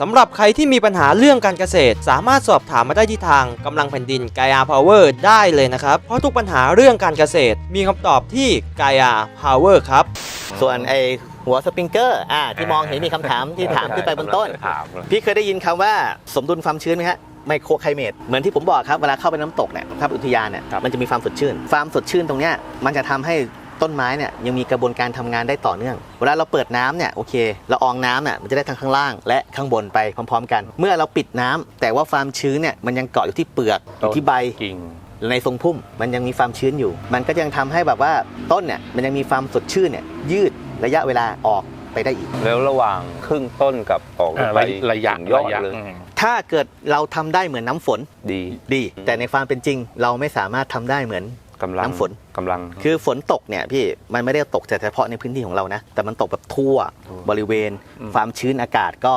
สำหรับใครที่มีปัญหาเรื่องการเกษตร สามารถสอบถามมาได้ที่ทางกำลังแผ่นดินกายาพาวเวอร์ได้เลยนะครับ เพราะทุกปัญหาเรื่องการเกษตร มีคำตอบที่กายาพาวเวอร์ครับ ส่วนไอหัวสปริงเกอร์อ่าที่มองเห็นมีคำถามที่ถามขึ้นไปบนต้น ถามเลยพี่เคยได้ยินคำว่าสมดุลความชื้นไหมฮะไมโครไคลเมตเหมือนที่ผมบอกครับ เวลาเข้าไปน้ำตกเนี่ยถ้าเป็นอุทยานเนี่ยมันจะมีความสดชื่น ความสดชื่นตรงเนี้ยมันจะทำให้ ต้นไม้เนี่ยยังมีกระบวนการทำงานได้ต่อเนื่อง เวลาเราเปิดน้ำเนี่ยโอเคละอองน้ำเนี่ยมันจะได้ทั้งข้างล่าง และข้างบนไปพร้อม ๆ กัน เมื่อเราปิดน้ำแต่ว่าความชื้นเนี่ยมันยังเกาะอยู่ที่เปลือกอยู่ที่ใบกิ่งในทรงพุ่มมันยังมีความชื้นอยู่ มันก็ยังทำให้แบบว่าต้นเนี่ยมันยังมีความสดชื่นเนี่ยยืดระยะเวลาออกไปได้อีก แล้วระหว่างครึ่งต้นกับออกอ่าไประระยะถึงยอดระยะเลยอืมถ้าเกิดเราทำได้เหมือนน้ำฝนดีดี แต่ในความเป็นจริงเราไม่สามารถทำได้เหมือน กำลังน้ำฝนกำลัง คือฝนตกเนี่ยพี่มันไม่ได้ตกแต่เฉพาะในพื้นที่ของเรานะ แต่มันตกแบบทั่วทั่วบริเวณ ความชื้นอากาศก็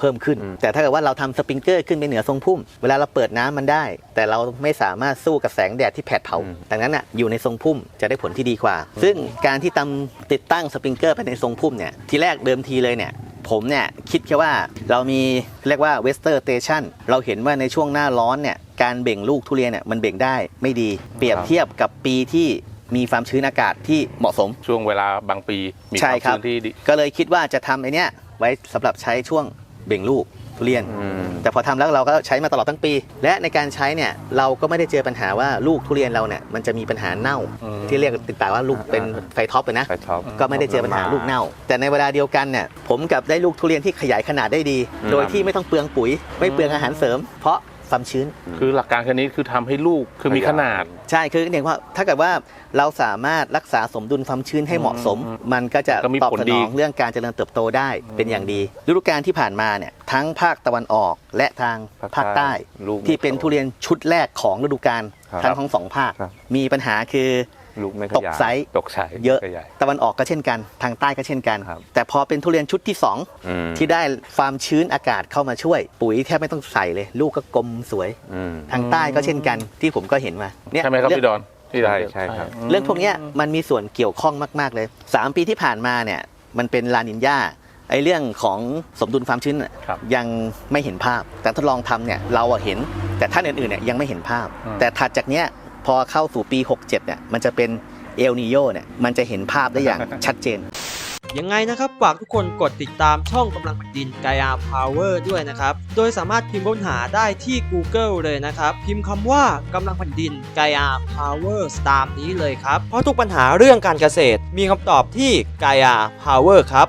เพิ่มขึ้นอืมแต่ถ้าเกิดว่าเราทำสปริงเกอร์ขึ้นไปเหนือทรงพุ่ม เวลาเราเปิดน้ำมันได้ แต่เราไม่สามารถสู้กับแสงแดดที่แผดเผา ดังนั้นอะอยู่ในทรงพุ่มจะได้ผลที่ดีกว่า ซึ่งการที่ตำติดตั้งสปริงเกอร์ไปในทรงพุ่มเนี่ย ทีแรกเดิมทีเลยเนี่ยผมเนี่ยคิดแค่ว่าเรามีเรียกว่าเวสเตอร์สเตชันเราเห็นว่าในช่วงหน้าร้อนเนี่ย การเบ่งลูกทุเรียนเนี่ยมันเบ่งได้ไม่ดีเปรียบเทียบกับปีที่มีความชื้นอากาศที่เหมาะสม ช่วงเวลาบางปีมีใช่ความครับชื้นที่ดี ก็เลยคิดว่าจะทำไอเนี้ยไว้สำหรับใช้ช่วงเบ่งลูกทุเรียนอืมแต่พอทำแล้วเราก็ใช้มาตลอดทั้งปี และในการใช้เนี่ยเราก็ไม่ได้เจอปัญหาว่าลูกทุเรียนเราเนี่ยมันจะมีปัญหาเน่าอืม ที่เรียกติดปากว่าลูกเป็นไฟท็อปเลยนะ ไปท็อป ก็ไม่ได้เจอปัญหาลูกเน่า แต่ในเวลาเดียวกันเนี่ยผมกลับได้ลูกทุเรียนที่ขยายขนาดได้ดี อืม โดยที่ไม่ต้องเปลืองปุ๋ย ไม่เปลืองอาหารเสริม เพราะ ความชื้น คือหลักการแค่นี้คือทำให้ลูกคือมีขนาด ใช่คือเนี่ยว่าถ้าเกิดว่าเราสามารถรักษาสมดุลความชื้นให้เหมาะสม มันก็จะก็มีตอบผลสดีนองเรื่องการเจริญเติบโตได้เป็นอย่างดี ฤดูกาลที่ผ่านมาเนี่ยทั้งภาคตะวันออกและทางภาคใต้ลูกไม่ที่เป็นโตทุเรียนชุดแรกของฤดูกาลครับทั้งของสองภาคครับมีปัญหาคือ ลูกไม่ขตกยายไซส์ตกไซส์เยอะ ขยาย ตะวันออกก็เช่นกัน ทางใต้ก็เช่นกัน ครับแต่พอเป็นทุเรียนชุดที่สองอืมที่ได้ความชื้นอากาศเข้ามาช่วย ปุ๋ยแทบไม่ต้องใส่เลย ลูกก็กลมสวย อืมทางใต้ก็เช่นกันที่ผมก็เห็นมาเนี่ยใช่ไหมครับเอง พี่ดอนพี่ดอน ใช่ใช่ครับ เรื่องพวกเนี้ยมันมีส่วนเกี่ยวข้องมาก ๆ เลย 3 ปีที่ผ่านมาเนี่ยมันเป็นลานินยาไอ้เรื่องของสมดุลความชื้นน่ะครับยังไม่เห็นภาพ แต่ทดลองทำเนี่ยเราอะเห็น แต่ท่านอื่นๆเนี่ยยังไม่เห็นภาพ อืม แต่ถัดจากเนี้ย พอเข้าสู่ปี 67 เนี่ย มันจะเป็นเอลนิโยเนี่ย มันจะเห็นภาพได้อย่างชัดเจน ยังไงนะครับ ฝากทุกคนกดติดตามช่องกำลังแผ่นดินกายาพาวเวอร์ด้วยนะครับ โดยสามารถพิมพ์ค้นหาได้ที่ Google เลยนะครับ พิมพ์คำว่ากำลังแผ่นดินกายาพาวเวอร์ตามนี้เลยครับ เพราะทุกปัญหาเรื่องการเกษตรมีคำตอบที่กายาพาวเวอร์ครับ